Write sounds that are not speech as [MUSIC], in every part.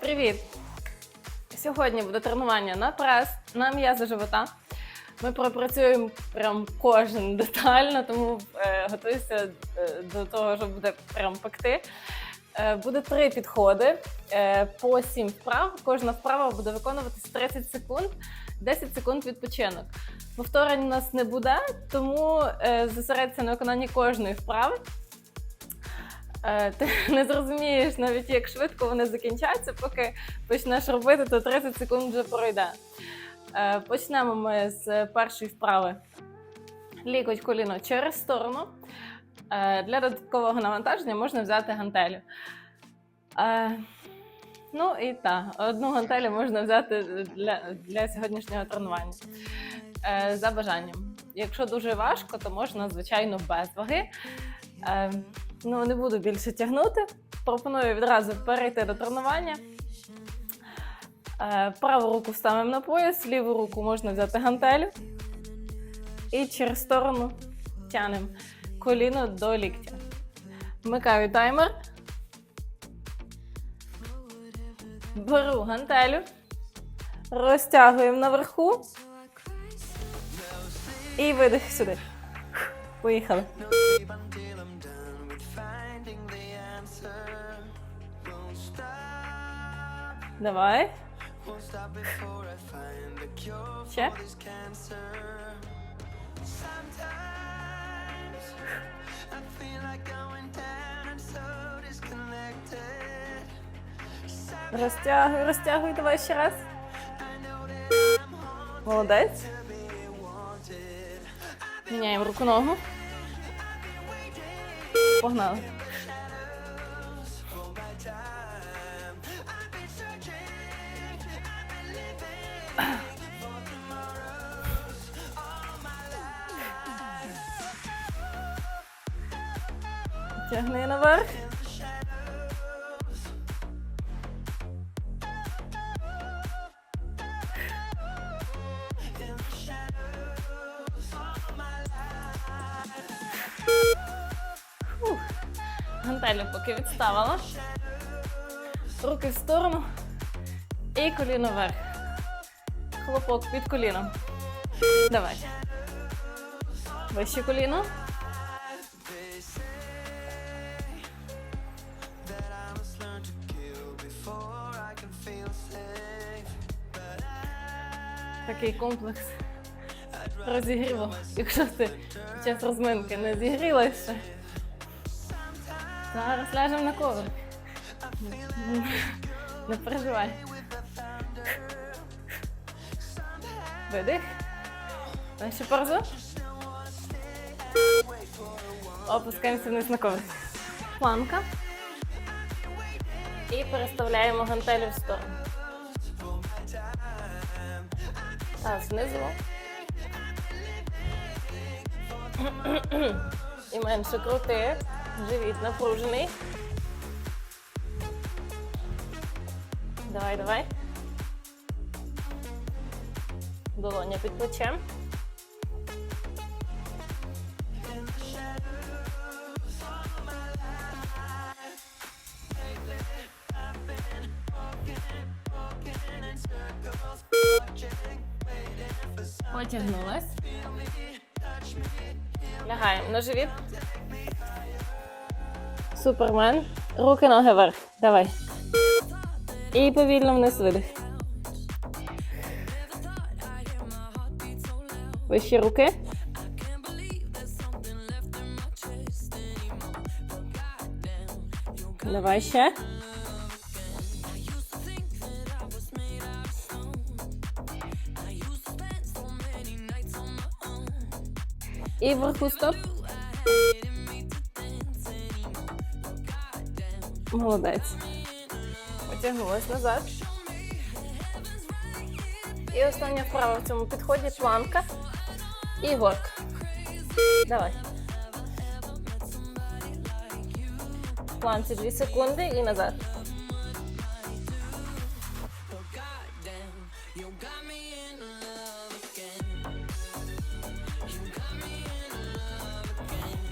Привіт! Сьогодні буде тренування на прес, на м'язи живота. Ми пропрацюємо прям кожен детально, тому е, готуйся е, до того, що буде прям пекти. Е, буде три підходи е, по сім вправ. Кожна вправа буде виконуватись 30 секунд, 10 секунд відпочинок. Повторень у нас не буде, тому е, зосередься на виконанні кожної вправи. Е, Ти [LAUGHS] не зрозумієш навіть, як швидко вони закінчаться, поки почнеш робити, то 30 секунд вже пройде. Е, Почнемо ми з першої вправи. Лікоть коліно через сторону. Е, Для додаткового навантаження можна взяти гантелю. Ну і так, одну гантелю можна взяти для, для сьогоднішнього тренування. За бажанням. Якщо дуже важко, то можна, звичайно, без ваги. Ну, не буду більше тягнути. Пропоную відразу перейти до тренування. Е, Праву руку ставимо на пояс, ліву руку можна взяти гантелю. І через сторону тянемо коліно до ліктя. Вмикаю таймер. Беру гантелю. Розтягуємо наверху. І видих сюди. Поїхали. So disconnected. Розтягуй, розтягуй, давай ще раз. Молодець. Міняємо руку ногу. Погнали. Тягни наверх. Фух. Поки відставила. Руки в сторону. І коліно вверх. Хлопок під коліном. Давай. Вище коліно. Такий комплекс розігріву. Якщо ти під час розминки не зігрілася. Зараз ляжемо на коврик. Не переживай. Видих. Ще по разу. Опускаємося вниз на коврик. Планка. І переставляємо гантелі в сторону. Таз знизу. І менше крути. Живіт напружений. Давай, давай. Долоня під плечем. На. Супермен. Руки, ноги вверх. Давай. І повільно вниз видих. Вищі руки. Давай ще. І вверху стоп. Молодець. Потягнулась назад. І остання вправа в цьому підході планка і горка. Давай. В планці 2 секунди і назад.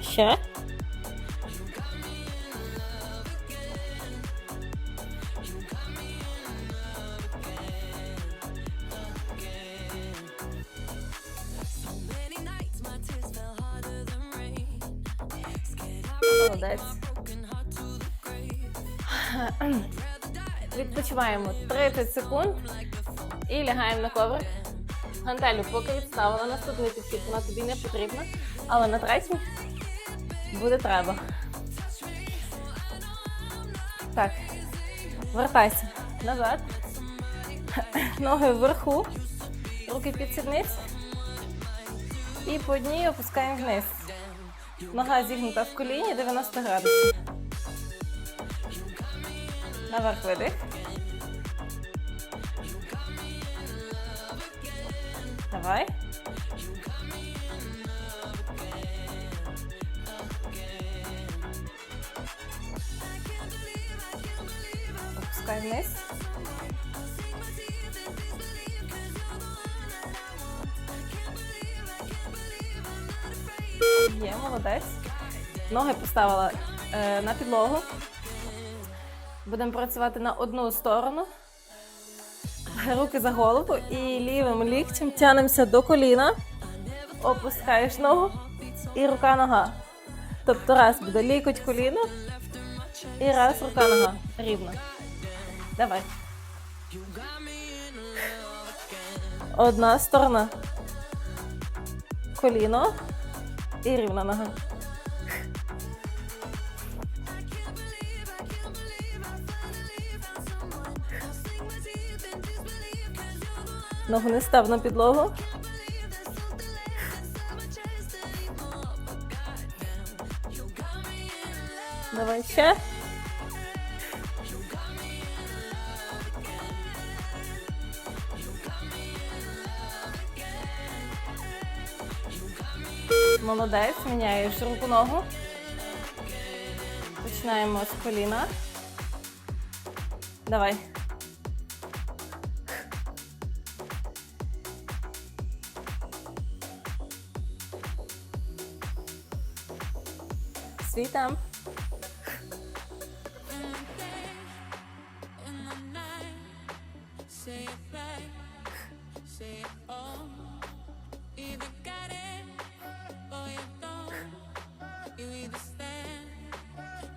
Ще. Відпочиваємо 30 секунд і лягаємо на коврик. Гантелю поки відставила, наступний підхід вона тобі не потрібна, але на третій буде треба. Так, вертайся назад. [CLEARS THROAT] Ноги вверху, руки під сідниць. І по одній опускаємо вниз. Нога зігнута в коліні 90 градусів. Наверх видих. Давай. Опускай вниз. Є, молодець. Ноги поставила е, на підлогу. Будемо працювати на одну сторону. Руки за голову і лівим ліктем тянемося до коліна. Опускаєш ногу і рука-нога. Тобто раз буде лікоть коліно і раз рука-нога. Рівно. Давай. Одна сторона. Коліно і рівна нога. Ногу не став на підлогу. Давай ще. Молодець, міняєш руку ногу. Починаємо з коліна. Давай. свій Можешь?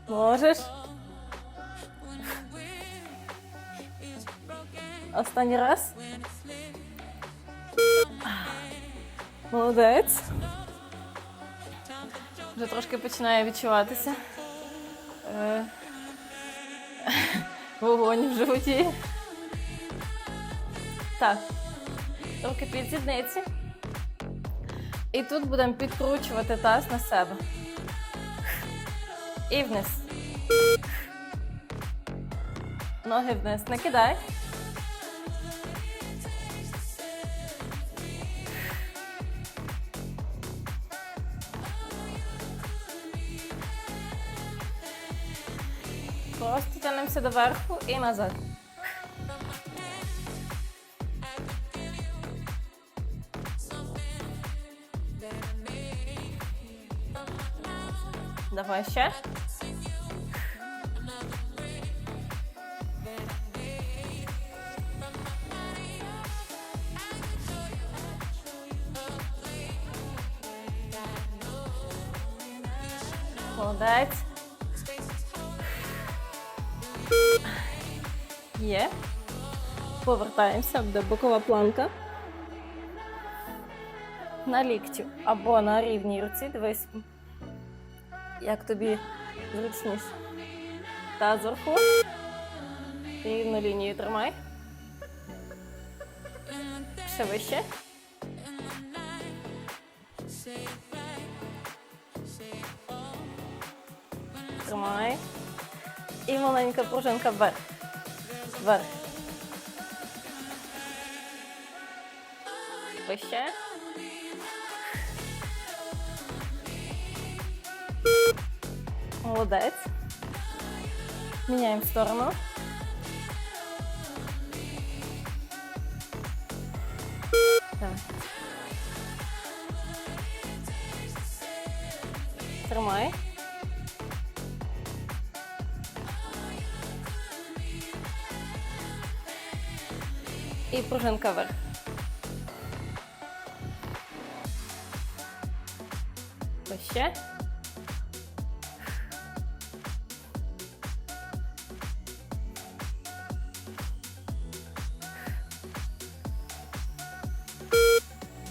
Можеш. Раз. Молодец. Вже трошки починає відчуватися. Е, [LAUGHS] Вогонь в животі. Так. Руки під сідниці. І тут будемо підкручувати таз на себе. І вниз. Ноги вниз. Не тянемося доверху і назад. Давай ще. Молодець. Є. Повертаємося, буде бокова планка. На ліктю або на рівній руці. Дивись, як тобі зручніше. Та зверху. Рівну лінію тримай. Ще вище. Тримай. І маленька пружинка вверх. Вверх. Вище. Молодець. Міняємо сторону. Давай. Тримай. і пружинка вверх. Ще.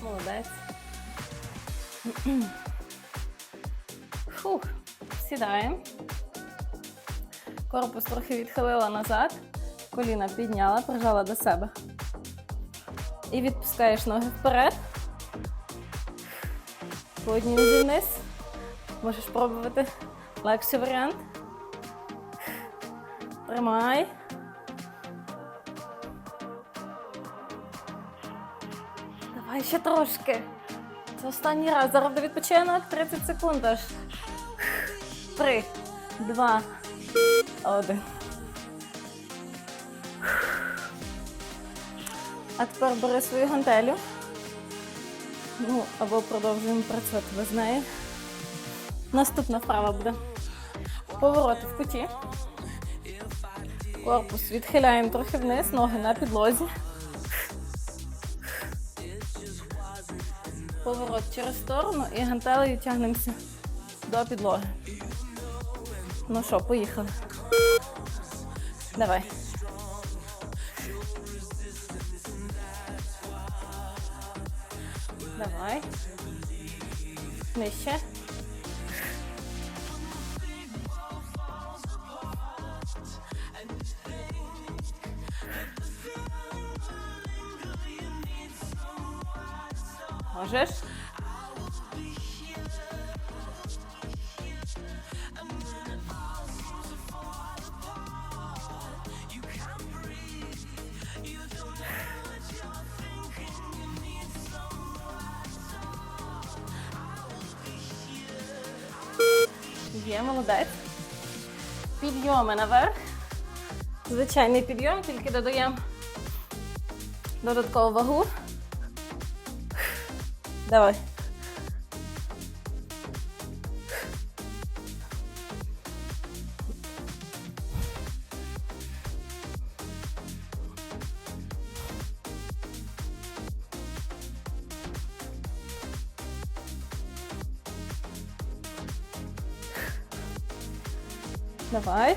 Молодець. Фух, сідаємо. Корпус трохи відхилила назад, коліна підняла, прижала до себе. І відпускаєш ноги вперед. По одній вниз. Можеш пробувати легший варіант. Тримай. Давай ще трошки. Це останній раз. Зараз буде відпочинок 30 секунд аж. Три, два, один. А тепер бери свою гантелю. Ну, або продовжуємо працювати без неї. Наступна вправа буде. Повороти в куті. Корпус відхиляємо трохи вниз, ноги на підлозі. Поворот через сторону і гантелею тягнемося до підлоги. Ну що, поїхали. Давай. Давай. Нижче. Є, молодець. Підйоми наверх. Звичайний підйом, тільки додаємо додаткову вагу. Давай. Давай.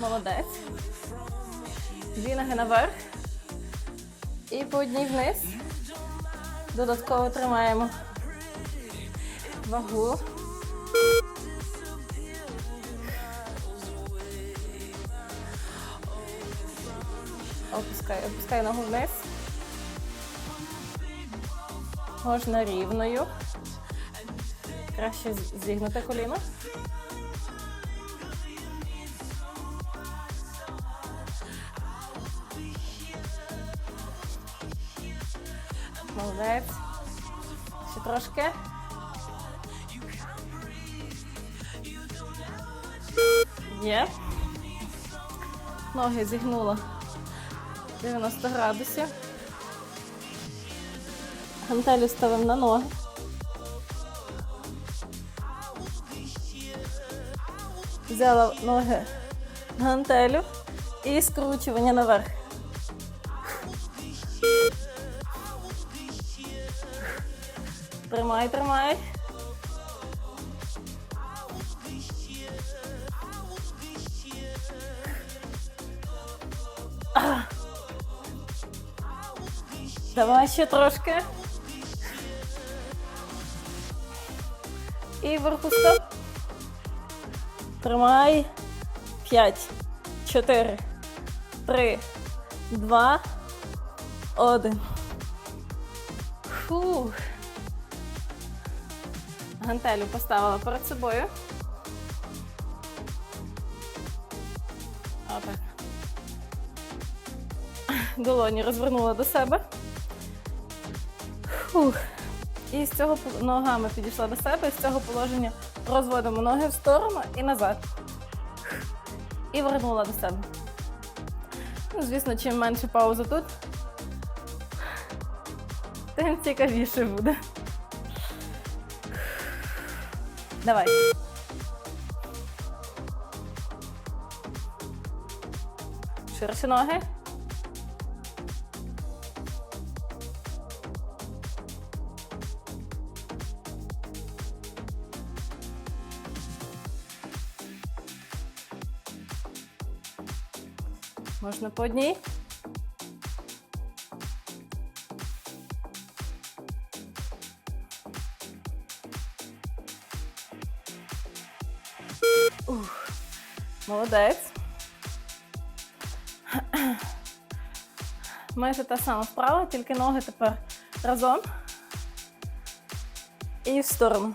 Молодець. Дві ноги наверх. І по одній вниз. Додатково тримаємо вагу. Опускай, ногу вниз. Можна рівною. Краще зігнути коліно. Молодець. Ще трошки. Є. Ноги зігнула 90 градусів. Гантелю ставимо на ноги. Взяла ноги гантелю і скручування наверх. Тримай, тримай. Давай ще трошки. І вверху стоп. Тримай. П'ять, чотири, три, два, один. Фух. Гантелю поставила перед собою. Отак. Долоні розвернула до себе. Фух. І з цього ногами підійшла до себе, і з цього положення розводимо ноги в сторону і назад. І вернула до себе. Ну, звісно, чим менше пауза тут, тим цікавіше буде. Давай. Ширше ноги. Можна по одній. Ух, молодець. [CLEARS THROAT] Майже та сама вправа, тільки ноги тепер разом. І в сторону.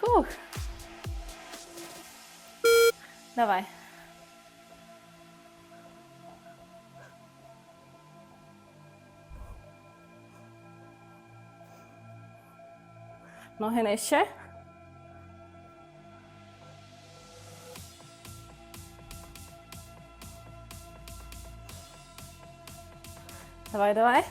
Фух. Давай. Ноги нижче. Давай, давай.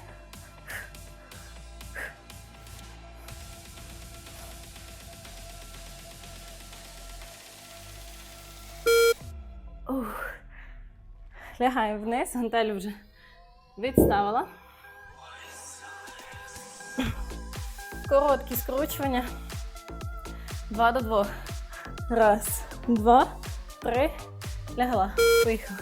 Ух. Лягаємо вниз, гантелю вже відставила. Короткі скручування. Два до двох. Раз, два, три. Лягла. Поїхала.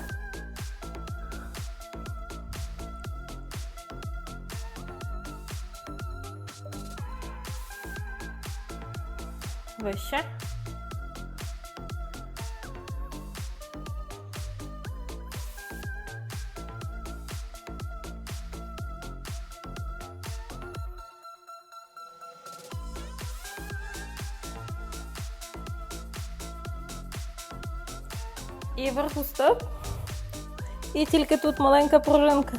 Вище. Вверху стоп. І тільки тут маленька пружинка.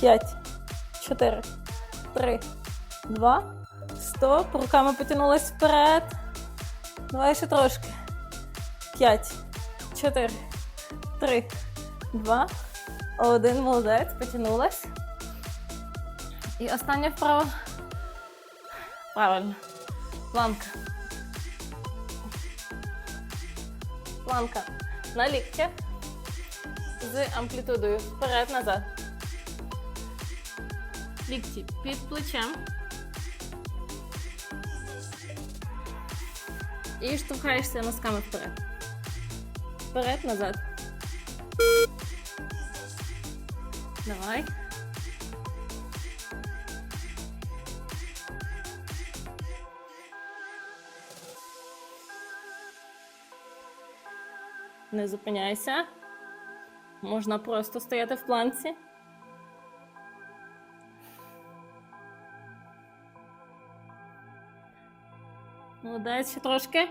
П'ять, чотири, три, два, стоп. Руками потягнулась вперед. Давай ще трошки. П'ять, чотири, три, два, один. Молодець. Потягнулась. І остання вправа. Правильно. Планка. Планка на ліктях з амплітудою вперед-назад. Лікті під плечем. І штовхаєшся носками вперед. Вперед-назад. Давай. Не зупиняйся. Можна просто стояти в планці. Молодець, ще трошки.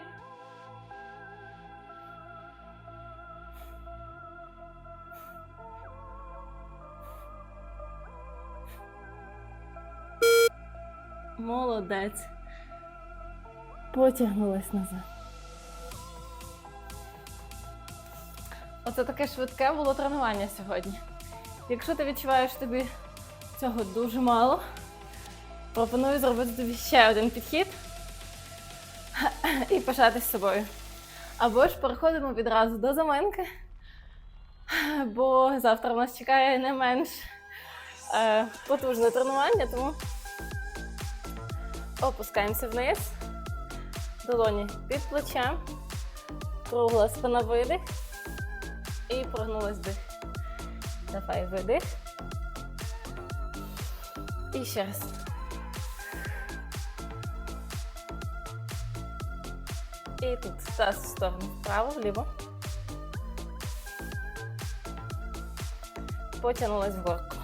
Молодець. Потягнулась назад. Оце таке швидке було тренування сьогодні. Якщо ти відчуваєш тобі цього дуже мало, пропоную зробити тобі ще один підхід і пишатись собою. Або ж переходимо відразу до заминки, бо завтра в нас чекає не менш е, потужне тренування, тому опускаємося вниз, долоні під плечем, кругла спина видих. І прогнулась вдих. Давай видих. І ще раз. І тут таз в сторону вправо, вліво. Потягнулась вгорку.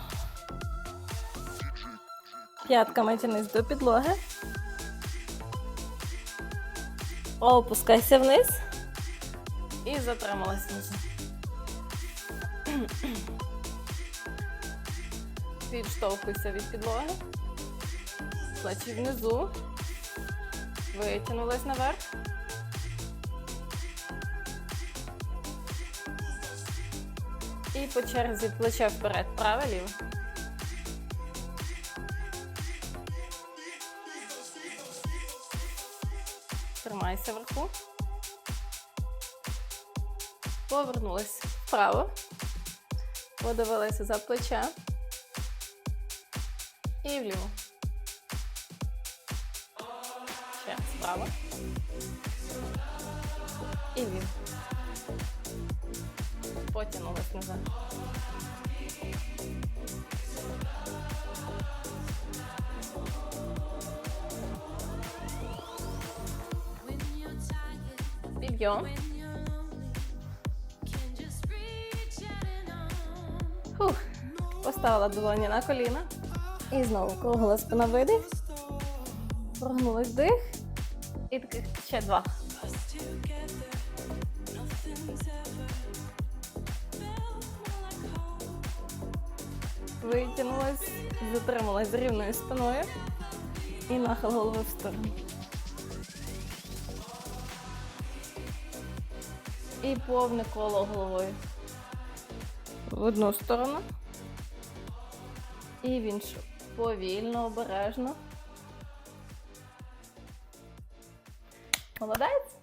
П'ятками тянись до підлоги. Опускайся вниз. І затрималась внизу. Відштовхуйся від підлоги. Плечі внизу. Витягнулась наверх. І по черзі плече вперед, праве ліво. Тримайся вверху. Повернулась вправо. Подивилася за плече. І вліво. Ще справа. І вліво. потягнулась назад. Підйом. Поставила долоні на коліна. І знову кругла спина видих. Прогнули вдих. І таких ще два. Витягнулась, затрималась з рівною спиною і нахил голови в сторону. І повне коло головою. В одну сторону. І в іншу. Повільно, обережно. Молодець.